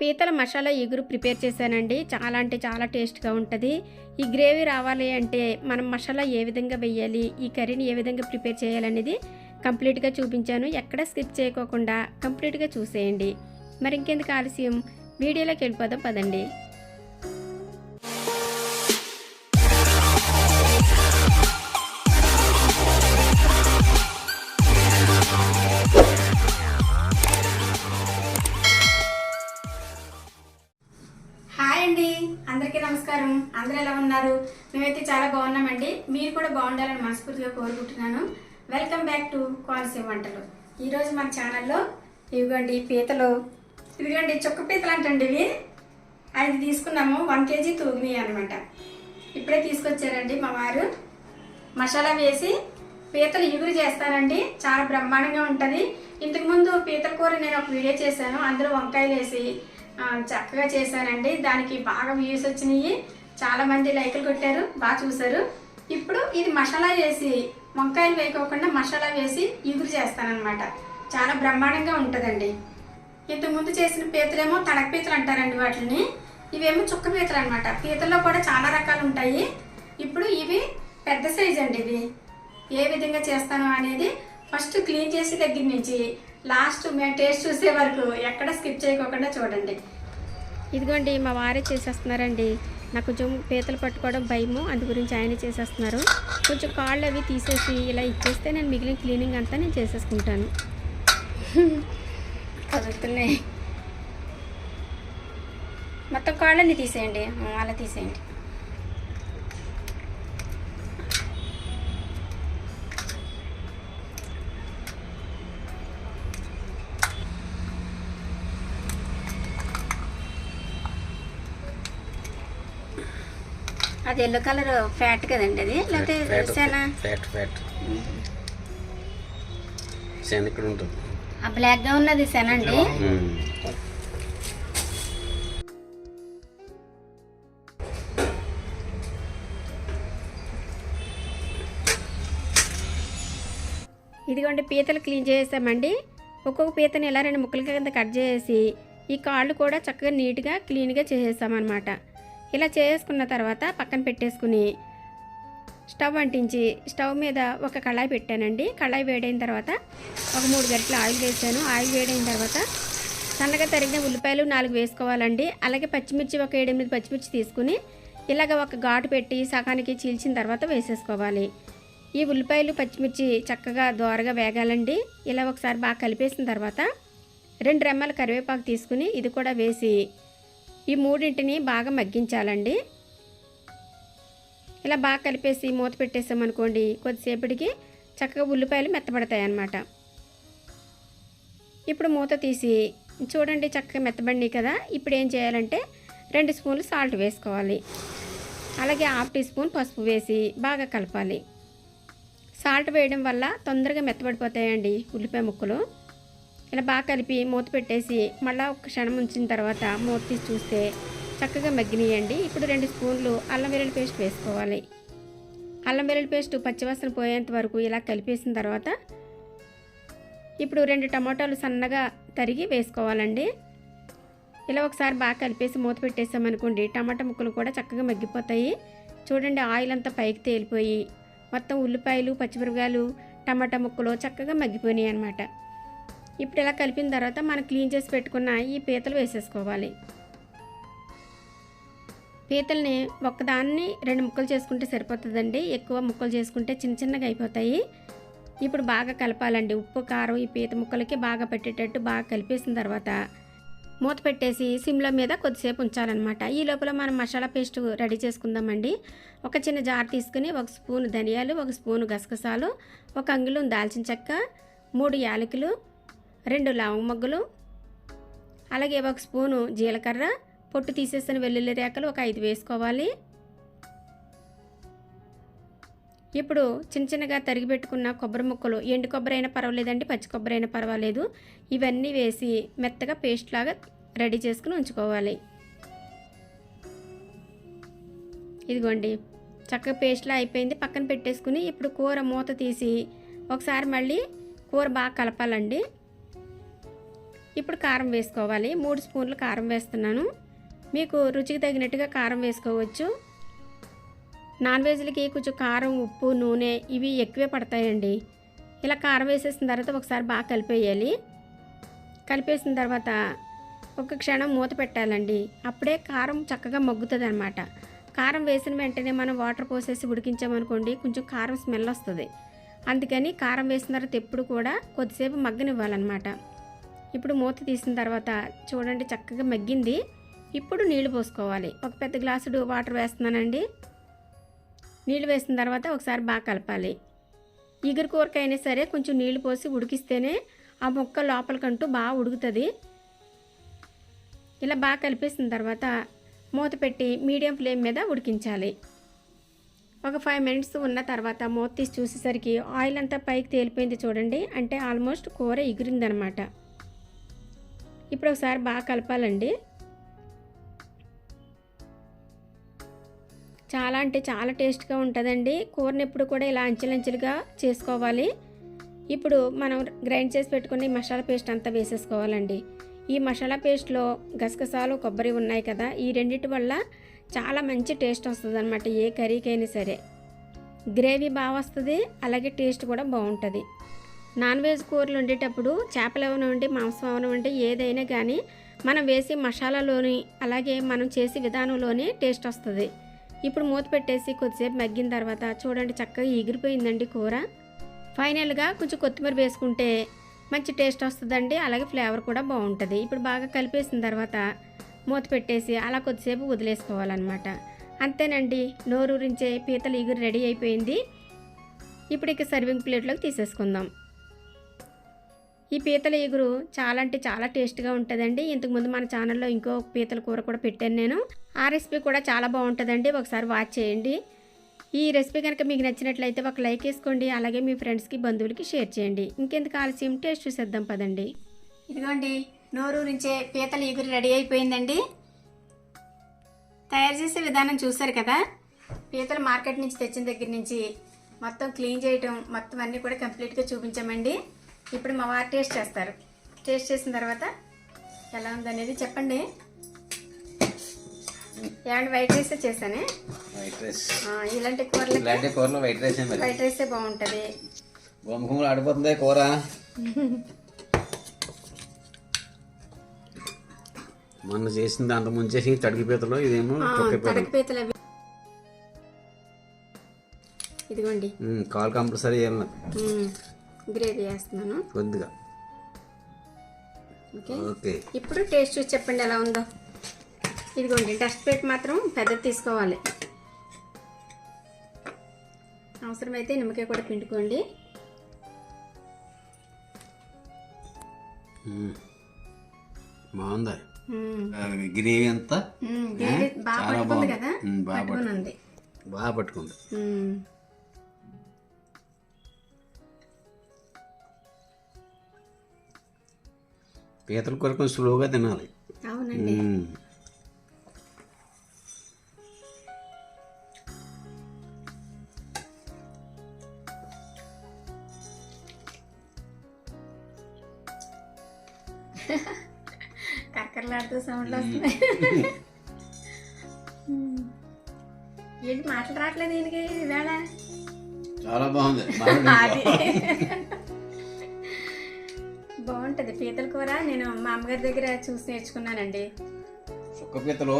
పీతల మసాలా ఎగురు ప్రిపేర్ చేశానండి. చాలా అంటే చాలా టేస్ట్గా ఉంటుంది. ఈ గ్రేవీ రావాలి అంటే మనం మసాలా ఏ విధంగా వేయాలి ఈ కర్రీని ఏ విధంగా ప్రిపేర్ చేయాలనేది కంప్లీట్గా చూపించాను. ఎక్కడ స్కిప్ చేయకోకుండా కంప్లీట్గా చూసేయండి. మరి ఇంకెందుకు ఆలస్యం? వీడియోలోకి వెళ్ళిపోదాం పదండి. మేమైతే చాలా బాగున్నామండి. మీరు కూడా బాగుండాలని మనస్ఫూర్తిగా కోరుకుంటున్నాను. వెల్కమ్ బ్యాక్ టు కోనసీమ వంటలు. ఈరోజు మన ఛానల్లో ఇవిగోండి పీతలు. ఇదిగోండి చుక్క పీతలు అంటండి ఇవి. అది తీసుకున్నాము వన్ కేజీ తూగినాయి అనమాట ఇప్పుడే తీసుకొచ్చారండి మా వారు. మసాలా వేసి పీతలు ఇగురు చేస్తానండి. చాలా బ్రహ్మాండంగా ఉంటుంది. ఇంతకుముందు పీతల కూర నేను ఒక వీడియో చేశాను. అందులో వంకాయలు వేసి చక్కగా చేశానండి. దానికి బాగా వ్యూస్ వచ్చినాయి. చాలా మంది లైకులు కొట్టారు బాగా చూసారు ఇప్పుడు ఇది మసాలా వేసి వంకాయలు వేయకోకుండా మసాలా వేసి ఇగురు చేస్తానన్నమాట. చాలా బ్రహ్మాండంగా ఉంటుందండి. ఇంతకుముందు చేసిన పీతలేమో తడక పీతలు అంటారండి వాటిని. ఇవేమో చుక్క పీతలు అనమాట పీతల్లో కూడా చాలా రకాలు ఉంటాయి. ఇప్పుడు ఇవి పెద్ద సైజ్ అండి ఇవి. ఏ విధంగా చేస్తాను అనేది ఫస్ట్ క్లీన్ చేసి దగ్గర నుంచి లాస్ట్ మేము టేస్ట్ చూసే వరకు ఎక్కడ స్కిప్ చేయకోకుండా చూడండి. ఇదిగోండి మా వారే చేసేస్తున్నారండి. నాకు కొంచెం పీతలు పట్టుకోవడం భయము అందు గురించి ఆయన చేసేస్తున్నారు. కొంచెం కాళ్ళు అవి తీసేసి ఇలా ఇచ్చేస్తే నేను మిగిలిన క్లీనింగ్ అంతా నేను చేసేసుకుంటాను. కదులుతున్నాయి. మొత్తం కాళ్ళని తీసేయండి అలా తీసేయండి. అది ఎల్లో కలర్ ఫ్యాట్ కదండి అది? లేకపోతే సేనా ఫ్యాట్ ఫ్యాట్ శని ఇక్కడ ఉంటుంది. ఆ బ్లాక్గా ఉన్నది సెన అండి. ఇదిగోండి పీతలు క్లీన్ చేసామండి ఒక్కొక్క పీతని ఇలా రెండు ముక్కల కింద కట్ చేసి ఈ కాళ్ళు కూడా చక్కగా నీట్గా క్లీన్గా చేసేసామన్నమాట. ఇలా చేసుకున్న తర్వాత పక్కన పెట్టేసుకుని స్టవ్ అంటించి స్టవ్ మీద ఒక కళాయి పెట్టానండి. కళాయి వేడైన తర్వాత ఒక మూడు గంటలు ఆయిల్ వేసాను. ఆయిల్ వేడైన తర్వాత సన్నగా తరిగిన ఉల్లిపాయలు నాలుగు వేసుకోవాలండి. అలాగే పచ్చిమిర్చి ఒక ఏడెనిమిది పచ్చిమిర్చి తీసుకుని ఇలాగ ఒక ఘాటు పెట్టి సగానికి చీల్చిన తర్వాత వేసేసుకోవాలి. ఈ ఉల్లిపాయలు పచ్చిమిర్చి చక్కగా దోరగా వేగాలండి. ఇలా ఒకసారి బాగా కలిపేసిన తర్వాత రెండు రెమ్మల కరివేపాకు తీసుకుని ఇది కూడా వేసి ఈ మూడింటిని బాగా మగ్గించాలండి. ఇలా బాగా కలిపేసి మూత పెట్టేసామనుకోండి కొద్దిసేపటికి చక్కగా ఉల్లిపాయలు మెత్తబడతాయి అన్నమాట ఇప్పుడు మూత తీసి చూడండి చక్కగా మెత్తబడినాయి కదా ఇప్పుడు ఏం చేయాలంటే రెండు స్పూన్లు సాల్ట్ వేసుకోవాలి. అలాగే హాఫ్ టీ స్పూన్ పసుపు వేసి బాగా కలపాలి. సాల్ట్ వేయడం వల్ల తొందరగా మెత్తబడిపోతాయండి ఉల్లిపాయ ముక్కలు. ఇలా బాగా కలిపి మూత పెట్టేసి మళ్ళీ ఒక క్షణం ఉంచిన తర్వాత మూత తీసి చూస్తే చక్కగా మగ్గినియండి. ఇప్పుడు రెండు స్పూన్లు అల్లం వెల్లుల్లి పేస్ట్ వేసుకోవాలి. అల్లం వెల్లుల్లి పేస్ట్ పచ్చివాసన పోయేంత వరకు ఇలా కలిపేసిన తర్వాత ఇప్పుడు రెండు టమాటాలు సన్నగా తరిగి వేసుకోవాలండి. ఇలా ఒకసారి బాగా కలిపేసి మూత పెట్టేసామనుకోండి టమాటా ముక్కలు కూడా చక్కగా మగ్గిపోతాయి. చూడండి ఆయిల్ అంతా పైకి తేలిపోయి మొత్తం ఉల్లిపాయలు పచ్చిమిరపకాయలు టమాటా ముక్కలు చక్కగా మగ్గిపోయినాయి అనమాట ఇప్పుడు ఇలా కలిపిన తర్వాత మనం క్లీన్ చేసి పెట్టుకున్న ఈ పీతలు వేసేసుకోవాలి. పీతల్ని ఒకదాన్ని రెండు ముక్కలు చేసుకుంటే సరిపోతుందండి. ఎక్కువ ముక్కలు చేసుకుంటే చిన్న చిన్నగా అయిపోతాయి. ఇప్పుడు బాగా కలపాలండి. ఉప్పు కారం ఈ పీత ముక్కలకి బాగా పెట్టేటట్టు బాగా కలిపేసిన తర్వాత మూత పెట్టేసి సిమ్లో మీద కొద్దిసేపు ఉంచాలన్నమాట. ఈ లోపల మనం మసాలా పేస్ట్ రెడీ చేసుకుందామండి. ఒక చిన్న జార్ తీసుకుని ఒక స్పూన్ ధనియాలు ఒక స్పూన్ గసగసాలు ఒక అంగుళం దాల్చిన చెక్క మూడు యాలకులు రెండు లవంగ మొగ్గలు అలాగే ఒక స్పూను జీలకర్ర పొట్టు తీసేసిన వెల్లుల్లి రేకలు ఒక ఐదు వేసుకోవాలి. ఇప్పుడు చిన్న చిన్నగా తరిగి పెట్టుకున్న కొబ్బరి ముక్కలు ఎండు కొబ్బరి అయినా పర్వాలేదండి పచ్చి కొబ్బరి అయినా పర్వాలేదు. ఇవన్నీ వేసి మెత్తగా పేస్ట్ లాగా రెడీ చేసుకుని ఉంచుకోవాలి. ఇదిగోండి చక్కగా పేస్ట్లా అయిపోయింది పక్కన పెట్టేసుకుని ఇప్పుడు కూర మూత తీసి ఒకసారి మళ్ళీ కూర బాగా కలపాలండి. ఇప్పుడు కారం వేసుకోవాలి. మూడు స్పూన్లు కారం వేస్తున్నాను. మీకు రుచికి తగినట్టుగా కారం వేసుకోవచ్చు. నాన్ వెజ్లకి కొంచెం కారం ఉప్పు నూనె ఇవి ఎక్కువే పడతాయండి. ఇలా కారం వేసేసిన తర్వాత ఒకసారి బాగా కలిపేయాలి. కలిపేసిన తర్వాత ఒక క్షణం మూత పెట్టాలండి. అప్పుడే కారం చక్కగా మగ్గుతుంది అనమాట కారం వేసిన వెంటనే మనం వాటర్ పోసేసి ఉడికించామనుకోండి కొంచెం కారం స్మెల్ వస్తుంది. అందుకని కారం వేసిన తర్వాత ఎప్పుడు కూడా కొద్దిసేపు మగ్గనివ్వాలన్నమాట. ఇప్పుడు మూత తీసిన తర్వాత చూడండి చక్కగా మగ్గింది. ఇప్పుడు నీళ్ళు పోసుకోవాలి. ఒక పెద్ద గ్లాసుడు వాటర్ వేస్తున్నానండి. నీళ్ళు వేసిన తర్వాత ఒకసారి బాగా కలపాలి. ఇగురు కూరకైనా సరే కొంచెం నీళ్ళు పోసి ఉడికిస్తేనే ఆ ముక్క లోపలికంటూ బాగా ఉడుకుతుంది. ఇలా బాగా కలిపేసిన తర్వాత మూత పెట్టి మీడియం ఫ్లేమ్ మీద ఉడికించాలి. ఒక ఫైవ్ మినిట్స్ ఉన్న తర్వాత మూత తీసి చూసేసరికి ఆయిల్ అంతా పైకి తేలిపోయింది చూడండి. అంటే ఆల్మోస్ట్ కూర ఎగిరిందనమాట ఇప్పుడు ఒకసారి బాగా కలపాలండి. చాలా అంటే చాలా టేస్ట్గా ఉంటుందండి. కూరని ఎప్పుడు కూడా ఇలా అంచెలంచెలుగా చేసుకోవాలి. ఇప్పుడు మనం గ్రైండ్ చేసి పెట్టుకుని మసాలా పేస్ట్ అంతా వేసేసుకోవాలండి. ఈ మసాలా పేస్ట్లో గసగసాలు కొబ్బరి ఉన్నాయి కదా ఈ రెండింటి వల్ల చాలా మంచి టేస్ట్ వస్తుంది అనమాట ఏ కర్రీకైనా సరే. గ్రేవీ బాగా వస్తుంది అలాగే టేస్ట్ కూడా బాగుంటుంది. నాన్ వెజ్ కూరలు వండేటప్పుడు చేపలు అవనివ్వండి మాంసం అవనివ్వండి ఏదైనా కానీ మనం వేసి మసాలాలోని అలాగే మనం చేసే విధానంలోనే టేస్ట్ వస్తుంది. ఇప్పుడు మూత పెట్టేసి కొద్దిసేపు మగ్గిన తర్వాత చూడండి చక్కగా ఎగిరిపోయిందండి కూర. ఫైనల్గా కొంచెం కొత్తిమీర వేసుకుంటే మంచి టేస్ట్ వస్తుందండి అలాగే ఫ్లేవర్ కూడా బాగుంటుంది. ఇప్పుడు బాగా కలిపేసిన తర్వాత మూత పెట్టేసి అలా కొద్దిసేపు వదిలేసుకోవాలన్నమాట. అంతేనండి నోరూరించే పీతల ఇగురు రెడీ అయిపోయింది. ఇప్పుడు ఇక సర్వింగ్ ప్లేట్లోకి తీసేసుకుందాం. ఈ పీతల ఎగురు చాలా అంటే చాలా టేస్ట్గా ఉంటుందండి. ఇంతకుముందు మన ఛానల్లో ఇంకో పీతల కూర కూడా పెట్టాను నేను. ఆ రెసిపీ కూడా చాలా బాగుంటుందండి. ఒకసారి వాచ్ చేయండి. ఈ రెసిపీ కనుక మీకు నచ్చినట్లయితే ఒక లైక్ వేసుకోండి. అలాగే మీ ఫ్రెండ్స్కి బంధువులకి షేర్ చేయండి. ఇంకెందుకు ఆలస్యం? టేస్ట్ చూసేద్దాం పదండి. ఇదిగోండి నోరు నుంచే పీతల ఎగురు రెడీ అయిపోయిందండి. తయారు చేసే విధానం చూసారు కదా? పీతలు మార్కెట్ నుంచి తెచ్చిన దగ్గర నుంచి మొత్తం క్లీన్ చేయటం మొత్తం అన్నీ కూడా కంప్లీట్గా చూపించామండి. ఇప్పుడు మా వారు టేస్ట్ చేస్తారు. టేస్ట్ చేసిన తర్వాత ఎలా ఉందనేది చెప్పండి. ఏమంటే వైట్ రైస్ చేశానే? White rice. ఇలాంటి కూరలకి ఇలాంటి కూరలో వైట్ రైస్ వైట్ రైసే బాగుంటుంది. గుమ్మకుమ్మలు ఆడిపోతుంది కూర? మొన్న చేసింది అంత ముంచేసి తడికి పీతలు ఇదేమో చొక్క పీతలు. తడకపీతలు అవి. ఇదిగోండి. కాల్ కంపల్సరీ మ్మ్. గ్రేవీ వేస్తున్నాను. కొద్దిగా ఓకే. ఇప్పుడు టేస్ట్ చూసి చెప్పండి ఎలా ఉందో. ఇదిగోండి డస్ట్ ప్లేట్ మాత్రం పెద్దది తీసుకోవాలి. అవసరమైతే నిమ్మకాయ కూడా పిండుకోండి. బాగుంది? గ్రేవీ అంతా? బాగా పట్టుకుంది. కదా? బాగా పట్టుకుని ఉంది. బాగా పట్టుకుంది. పీతల కూర కొంచెం స్లోగా తినాలి. అవునండి. కక్కర్లాడుతూ సౌండ్లు వస్తున్నాయి. ఏంటి మాటలు రావట్లేదు దీనికి ఈవేళ? చాలా బాగుంది. బాగుంటుంది. పీతల కూర నేను మా అమ్మగారి దగ్గర చూసి నేర్చుకున్నానండి. చుక్క పీతలు.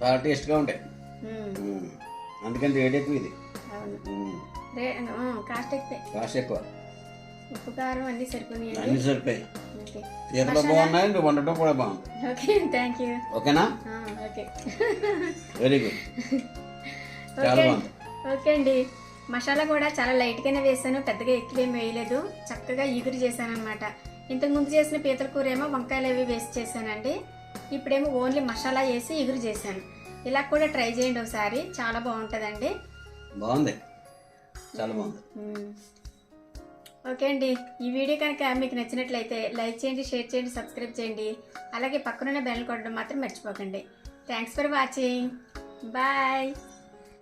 చాలా టేస్ట్గా ఉంటాయి. అందుకని రేట్ ఎక్కువ ఇది. కాస్ట్ ఎక్కువ. కాస్ట్ ఎక్కువ. ఉప్పు కారం అన్నీ సరిపోయినాయండి. అన్ని సరిపోయి ఓకే. పీతలు బాగున్నాయి నువ్వు వండటం కూడా బాగుంది. Okay thank you. ఓకేనా? ఓకే. Very good. చాలా ఓకే బాగుంది. ఓకే అండి. మసాలా కూడా చాలా లైట్గానే వేసాను పెద్దగా ఎక్కువ వేయలేదు. చక్కగా ఇగురు చేశాను అనమాట ఇంతకుముందు చేసిన పీతల కూర ఏమో వంకాయలు అవి వేసి చేశానండి. ఇప్పుడేమో ఓన్లీ మసాలా వేసి ఇగురు చేశాను. ఇలా కూడా ట్రై చేయండి ఒకసారి చాలా బాగుంటుందండి. బాగుంది. చాలా బాగుంది. ఓకే అండి ఈ వీడియో కనుక మీకు నచ్చినట్లయితే లైక్ చేయండి షేర్ చేయండి సబ్స్క్రైబ్ చేయండి. అలాగే పక్కనున్న బెల్ కొట్టడం మాత్రం మర్చిపోకండి. Thanks for watching. బాయ్.